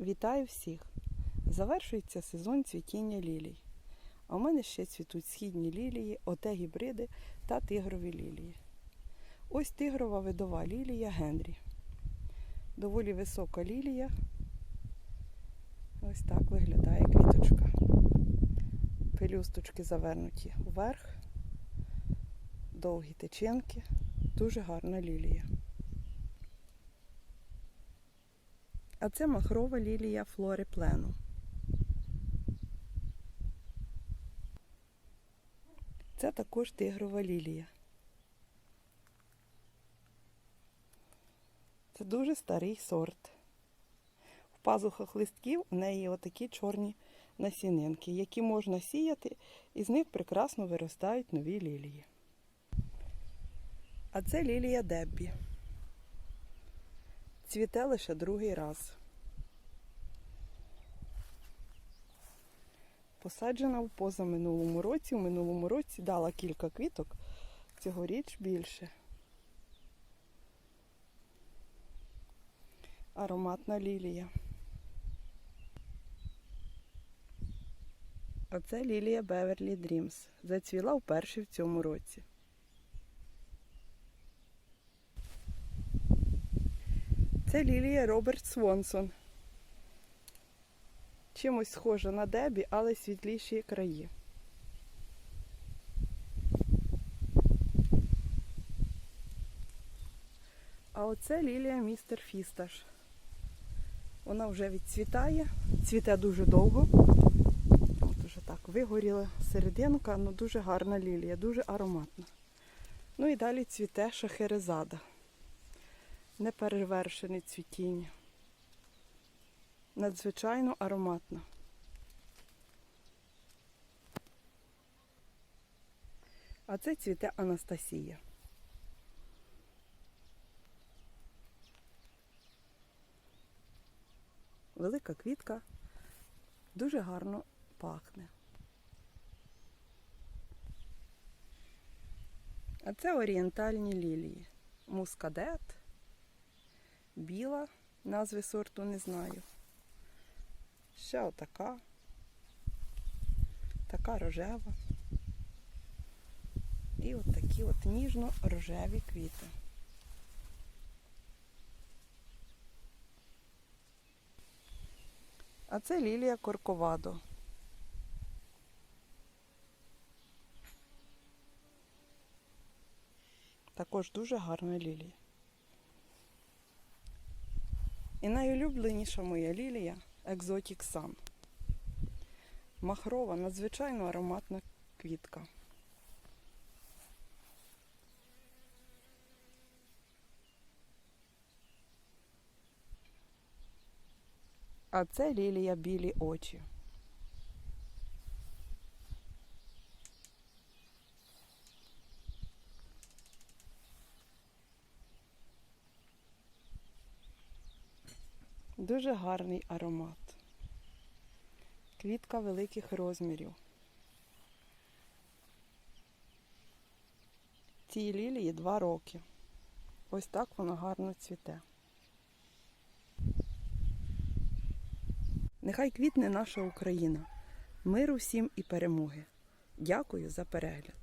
Вітаю всіх! Завершується сезон цвітіння лілій. А у мене ще цвітуть східні лілії, оте гібриди та тигрові лілії. Ось тигрова видова лілія Генрі. Доволі висока лілія. Ось так виглядає квіточка. Пелюсточки завернуті вверх, довгі тичинки. Дуже гарна лілія. А це махрова лілія флори плену. Це також тигрова лілія. Це дуже старий сорт. В пазухах листків у неї отакі чорні насінинки, які можна сіяти, і з них прекрасно виростають нові лілії. А це лілія Деббі. Цвіте лише другий раз. Посаджена в позаминулому році. У минулому році дала кілька квіток, цьогоріч більше. Ароматна лілія. Оце лілія Beverly Dreams. Зацвіла вперше в цьому році. Це лілія Роберт Свонсон. Чимось схожа на Дебі, але світліші краї. А оце лілія містер Фісташ. Вона вже відцвітає, цвіте дуже довго. От уже так вигоріла серединка, але дуже гарна лілія, дуже ароматна. Ну і далі цвіте шахерезада неперевершене цвітіння. Надзвичайно ароматна. А це цвіте Анастасія. Велика квітка дуже гарно пахне. А це орієнтальні лілії. Мускадет біла, назви сорту не знаю. Ще отака, така рожева. І от такі от ніжно-рожеві квіти. А це лілія корковадо. Також дуже гарна лілія. І найулюбленіша моя лілія Екзотік Сан. Махрова, надзвичайно ароматна квітка. А це лілія білі очі. Дуже гарний аромат. Квітка великих розмірів. Цій лілії два роки. Ось так воно гарно цвіте. Нехай квітне наша Україна. Миру всім і перемоги. Дякую за перегляд.